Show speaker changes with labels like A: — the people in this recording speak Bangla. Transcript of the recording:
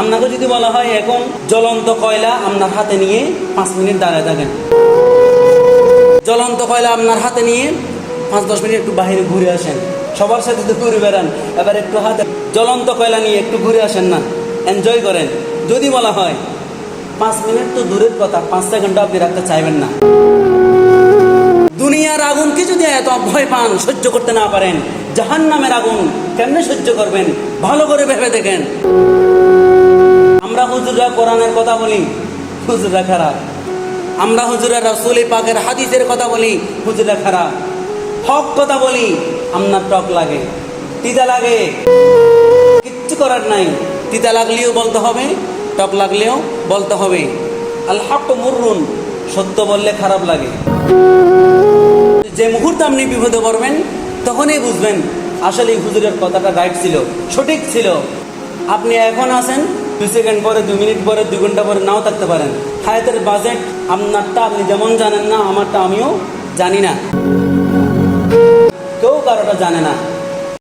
A: আপনাকে যদি বলা হয়, এখন জ্বলন্ত কয়লা আপনার হাতে নিয়ে পাঁচ মিনিট দাঁড়ায় থাকেন। জ্বলন্ত কয়লা আপনার হাতে নিয়ে পাঁচ দশ মিনিট একটু বাইরে ঘুরে আসেন। সবার সাথে তো ঘুরে বেড়ান, এবার একটু হাতে জ্বলন্ত কয়লা নিয়ে একটু ঘুরে আসেন না, এনজয় করেন। যদি বলা হয়, পাঁচ মিনিট তো দূরের কথা, পাঁচ সেকেন্ডও আপনি রাখতে চাইবেন না। দুনিয়ার আগুনকে যদি এত ভয় পান, সহ্য করতে না পারেন? জাহান নামের আগুন কেমনে সহ্য করবেন? ভালো করে ভেবে দেখেন। হুজুররা কোরআনের কথা বলি, হুজুররা খারাপ। আমরা হুজুরা রসুল পাকের হাদিসের কথা বলি হুজুরা খারাপ। হক কথা বলি আপনার টক লাগে, তিতা লাগে। কিচ্ছু করার নাই। তিতা লাগলেও বলতে হবে, টক লাগলেও বলতে হবে। আল হক মুররুন, সত্য বললে খারাপ লাগে। যে মুহূর্তে আপনি বিপদে পড়বেন, তখনই বুঝবেন আসলে হুজুরের কথাটা রাইট ছিল, সঠিক ছিল। আপনি এখন আছেন দুই সেকেন্ড পরে, দু মিনিট পরে, দু ঘণ্টা পরে নাও থাকতে পারেন। হায়াতের বাজেট আপনারটা আপনি যেমন জানেন না, আমারটা আমিও জানি না। কেউ কারোটা জানে না।